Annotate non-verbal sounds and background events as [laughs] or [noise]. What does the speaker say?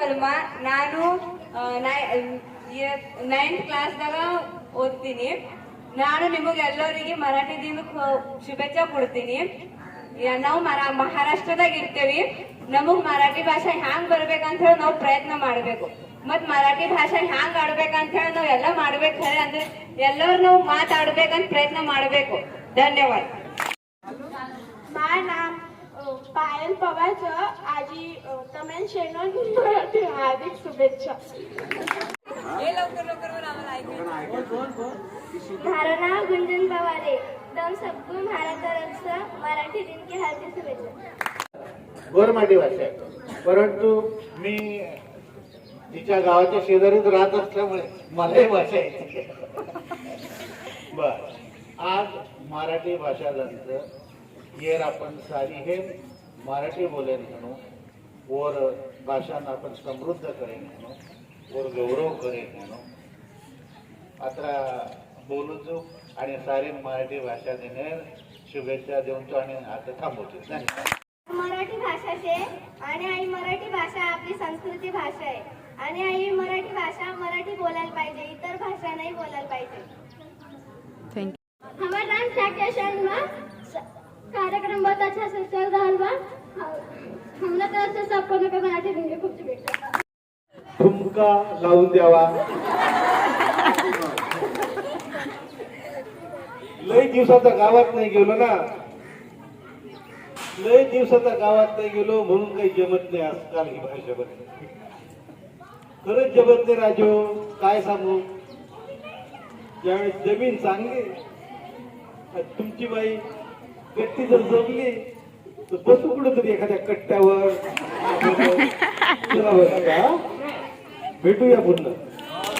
ಸಲ್ಮಾ ನಾನು ನೈನ್ತ್ ಕ್ಲಾಸ್ದಾಗ ಓದ್ತೀನಿ. ನಾನು ನಿಮಗೆಲ್ಲರಿಗೆ ಮರಾಠಿ ದಿನಕ್ಕೆ ಶುಭೇಚ್ಛೆ ಕೊಡ್ತೀನಿ. ನಾವು ಮರಾ, ಮಹಾರಾಷ್ಟ್ರದಾಗ ಇರ್ತೇವಿ. ನಮಗ್ ಮರಾಠಿ ಭಾಷೆ ಹ್ಯಾಂಗ್ ಬರ್ಬೇಕಂತ ಹೇಳಿ ನಾವು ಪ್ರಯತ್ನ ಮಾಡ್ಬೇಕು. ಮತ್ ಮರಾಠಿ ಭಾಷೆ ಹ್ಯಾಂಗ್ ಆಡ್ಬೇಕಂತ ಹೇಳಿ ನಾವ್ ಎಲ್ಲ ಮಾಡ್ಬೇಕು ಅಂದ್ರೆ ಎಲ್ಲರೂ ನಾವು ಮಾತಾಡ್ಬೇಕಂತ ಪ್ರಯತ್ನ ಮಾಡ್ಬೇಕು. ಧನ್ಯವಾದ. पायल पवारचं आजी तमेन शेणोन मराठी हार्दिक शुभेच्छा. माझं नाव गुंजन पवारे. दम सबको महाराष्ट्राचं मराठी दिन की हार्दिक शुभेच्छा. गोरमाटी भाषा आहे परंतु मी तिच्या गावाच्या शेजारीच राहत असल्यामुळे मलाही भाषा येते. बर. आज मराठी भाषा जंत्र येर आपण सारी हे मराठी बोलेन म्हणून वर भाषांना आपण समृद्ध करेन म्हणून वर गौरव करेन म्हणून आता बोलूचो आणि सारी मराठी भाषा देणार शुभेच्छा देऊन तो आणि आता थांबवतो. धन्यवाद. मराठी भाषा शे आणि आई मराठी भाषा आपली संस्कृती भाषा आहे. आणि आई मराठी भाषा मराठी बोलायला पाहिजे इतर भाषा नाही बोलायला पाहिजे. हमारा नाम शाक्या शर्मा कार्यक्रम बहुत अच्छा से चल रहा बा हमरा तरफ से सबको लोग मराठी देंगे खूप शुभेच्छा ठुमका लावून द्यावा. लय दिवसाचा गावात नाही गेलो ना. लय दिवसाचा गावात नाही गेलो म्हणून काही जमत नाही आजकाल ही भाषा बघ खरंच जमत नाही राजू. काय सांगू? ज्यावेळेस जमीन चांगली तुमची बाई गट्टी जर जमली तर बसू कुठं तरी एखाद्या कट्ट्यावर? [laughs] भेटूया पुन्हा